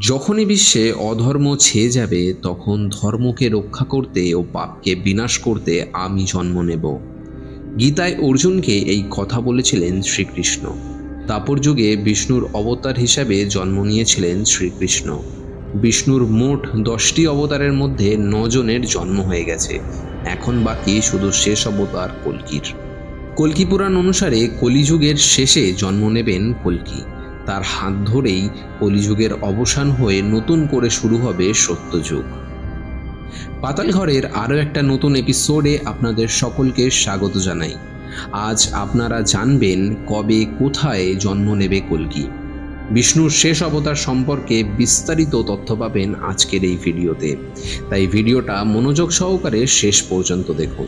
যখনই বিশ্বে অধর্ম ছেয়ে যাবে, তখন ধর্মকে রক্ষা করতে ও পাপকে বিনাশ করতে আমি জন্ম নেব। গীতায় অর্জুনকে এই কথা বলেছিলেন শ্রীকৃষ্ণ। তাপর যুগে বিষ্ণুর অবতার হিসাবে জন্ম নিয়েছিলেন শ্রীকৃষ্ণ। বিষ্ণুর মোট দশটি অবতারের মধ্যে নজনের জন্ম হয়ে গেছে। এখন বাকি শুধু শেষ অবতার কল্কির। কল্কি পুরাণ অনুসারে কলিযুগের শেষে জন্ম নেবেন কল্কি। তার হাত ধরেই কলিযুগের অবসান হয়ে নতুন করে শুরু হবে সত্যযুগ। পাতাল ঘরের আরও একটা নতুন এপিসোডে আপনাদের সকলকে স্বাগত জানাই। আজ আপনারা জানবেন কবে কোথায় জন্ম নেবে কল্কি। বিষ্ণুর শেষ অবতার সম্পর্কে বিস্তারিত তথ্য পাবেন আজকের এই ভিডিওতে। তাই ভিডিওটা মনোযোগ সহকারে শেষ পর্যন্ত দেখুন।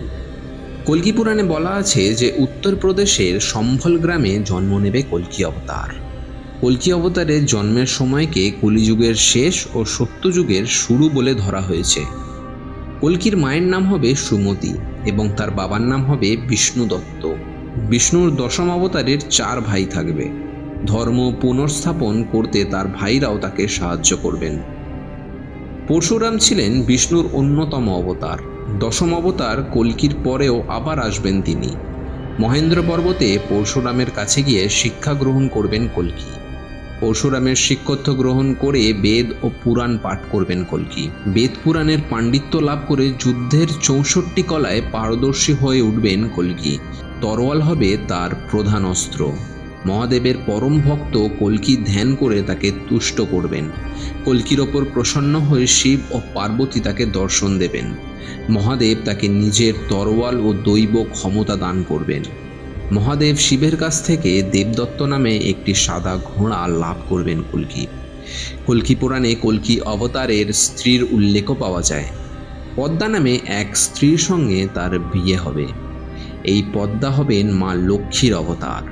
কল্কি পুরাণে বলা আছে যে উত্তরপ্রদেশের সম্ভল গ্রামে জন্ম নেবে কল্কি অবতার। কল্কি অবতারের জন্মের সময়কে কলিযুগের শেষ ও সত্যযুগের শুরু বলে ধরা হয়েছে। কল্কির মায়ের নাম হবে সুমতি এবং তার বাবার নাম হবে বিষ্ণু দত্ত। বিষ্ণুর দশম অবতারের চার ভাই থাকবে। ধর্ম পুনর্স্থাপন করতে তার ভাইরাও তাকে সাহায্য করবেন। পরশুরাম ছিলেন বিষ্ণুর অন্যতম অবতার। দশম অবতার কল্কির পরেও আবার আসবেন তিনি। মহেন্দ্র পর্বতে পরশুরামের কাছে গিয়ে শিক্ষা গ্রহণ করবেন কল্কি। পরশুরামের শিক্ষত্ব গ্রহণ করে বেদ ও পুরাণ পাঠ করবেন কল্কি। বেদ পুরাণের পাণ্ডিত্য লাভ করে যুদ্ধের চৌষট্টি কলায় পারদর্শী হয়ে উঠবেন কল্কি। তরোয়াল হবে তার প্রধান অস্ত্র। মহাদেবের পরম ভক্ত কল্কি ধ্যান করে তাকে তুষ্ট করবেন। কল্কির ওপর প্রসন্ন হয়ে শিব ও পার্বতী তাকে দর্শন দেবেন। মহাদেব তাকে নিজের তরোয়াল ও দৈব ক্ষমতা দান করবেন। মহাদেব শিবের কাছ থেকে দেবদত্ত নামে একটি সাদা ঘোড়া লাভ করবেন কল্কি। কল্কি পুরাণে কল্কি অবতারের স্ত্রীর উল্লেখও পাওয়া যায়। পদ্মা নামে এক স্ত্রীর সঙ্গে তার বিয়ে হবে। এই পদ্মা হবেন মা লক্ষ্মীর অবতার।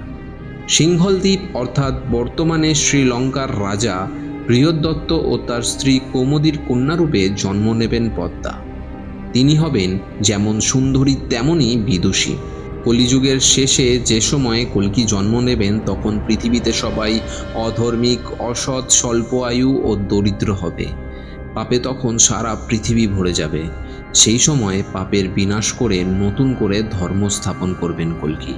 সিংহলদ্বীপ অর্থাৎ বর্তমানে শ্রীলঙ্কার রাজা বৃহদ্দত্ত ও তার স্ত্রী কৌমুদীর কন্যারূপে জন্ম নেবেন পদ্মা। তিনি হবেন যেমন সুন্দরী তেমনই বিদুষী। কলিযুগের শেষে যে সময়ে কল্কি জন্ম নেবেন, তখন পৃথিবীতে সবাই অধর্মিক, অসৎ, স্বল্প আয়ু ও দরিদ্র হবে। পাপে তখন সারা পৃথিবী ভরে যাবে। সেই সময় পাপের বিনাশ করে নতুন করে ধর্ম স্থাপন করবেন কল্কি।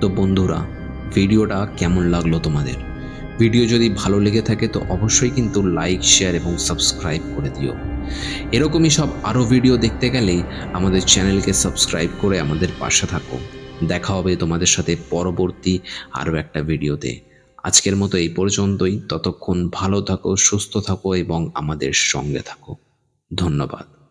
তো বন্ধুরা, ভিডিওটা কেমন লাগল তোমাদের? ভিডিও যদি ভালো লেগে থাকে তো অবশ্যই কিন্তু লাইক শেয়ার এবং সাবস্ক্রাইব করে দিও। এরকমই সব আরও ভিডিও দেখতে গেলে আমাদের চ্যানেলকে সাবস্ক্রাইব করে আমাদের পাশে থাকো। দেখা হবে তোমাদের সাথে পরবর্তী আরও একটা ভিডিওতে আজকের মতো এই পর্যন্তই। ততক্ষণ ভালো থাকো, সুস্থ থাকো এবং আমাদের সঙ্গে থাকো। ধন্যবাদ।